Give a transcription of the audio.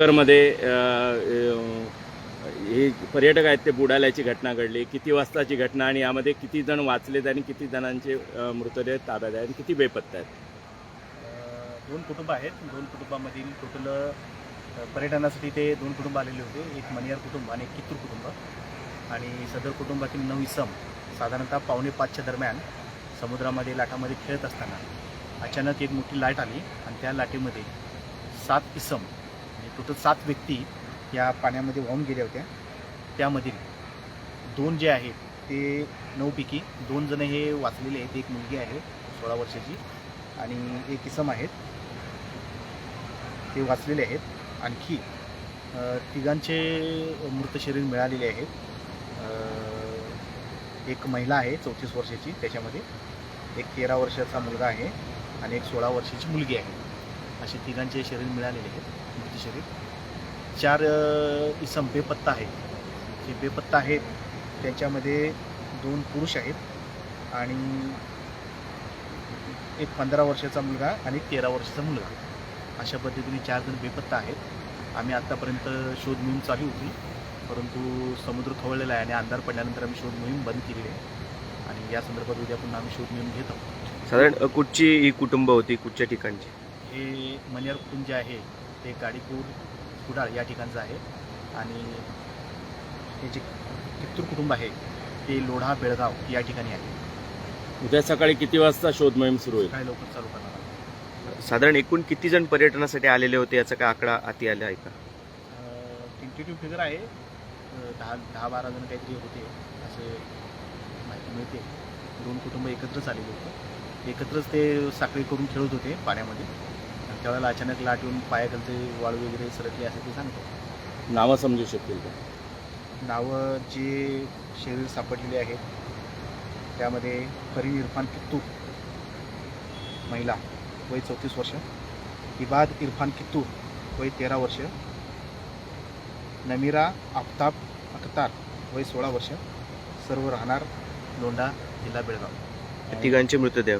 मध्ये हे पर्यटक आहेत ते बुडाल्याची घटना घडली. किती वाजताची घटना आणि यामध्ये किती जण वाचलेत आणि किती जणांचे मृतदेह ताब्यात आहेत आणि किती बेपत्ता आहेत? दोन कुटुंब आहेत. दोन कुटुंबामधील टोटल पर्यटनासाठी ते दोन कुटुंब आलेले होते. एक मनियार कुटुंब आणि एक कित्तूर कुटुंब. आणि सदर कुटुंबातील नऊ इसम साधारणतः पावणे पाचच्या दरम्यान समुद्रामध्ये लाटामध्ये खेळत असताना अचानक एक मोठी लाट आली आणि त्या लाटेमध्ये सात इसम टोटल सात व्यक्ती या पाण्यामध्ये वाहून गेल्या होत्या. त्यामधील दोन जे आहेत ते नऊपैकी दोन जण हे वाचलेले आहेत. एक मुलगी आहे सोळा वर्षाची आणि एक इसम आहेत. ते वाचलेले आहेत. आणखी तिघांचे मृत शरीर मिळालेले आहेत. एक महिला आहे चौतीस वर्षाची. त्याच्यामध्ये एक तेरा वर्षाचा मुलगा आहे आणि एक सोळा वर्षाची मुलगी आहे. असे तिघांचे शरीर मिळालेले आहेत. मृत शरीर. चार इसम बेपत्ता आहेत जे बेपत्ता आहेत त्यांच्यामध्ये दोन पुरुष आहेत आणि एक पंधरा वर्षाचा मुलगा आणि तेरा वर्षाचा मुलगा. अशा पद्धतीने चार जण बेपत्ता आहेत. आम्ही आत्तापर्यंत शोध मोहीम चालू होती. परंतु समुद्र खवळलेला आहे आणि अंधार पडल्यानंतर आम्ही शोध मोहीम बंद केलेली आहे. आणि या संदर्भात उद्या पुन्हा आम्ही शोध मोहीम घेत आहोत. साधारण कुठची ही कुटुंब होती? कुठच्या ठिकाणची? हे मनियार कुटुंब जे आहे ते गाडीपूर कुडाळ या ठिकाणचं आहे. आणि हे जे कित्तूर कुटुंब आहे ते लोढा बेळगाव या ठिकाणी आहे. उद्या सकाळी किती वाजता शोध मोहीम सुरू होईल? काय लवकर चालू करणार आहोत. साधारण एकूण किती जण पर्यटनासाठी आलेले होते याचा काय आकडा हाती आला आहे का? टेंटेटिव्ह फिगर आहे. अ, दहा दहा बारा जण काहीतरी होते असे माहिती मिळते. दोन कुटुंब एकत्रच आलेले होते. एकत्रच ते साखळी करून खेळत होते पाण्यामध्ये. त्यावेळेला अचानक लाट येऊन पायाखालचे वाळू वगैरे सरकले असं ते सांगतो. नावं समजू शकतील का? नावं जे शरीर सापडलेले आहेत त्यामध्ये करीम इरफान कित्तूर महिला वय चौतीस वर्ष इबाद इरफान कित्तूर वय तेरा वर्ष नमीरा आफ्ताब अख्तार वय सोळा वर्ष सर्व राहणार लोंढा जिल्हा बेळगाव. तिघांचे मृतदेह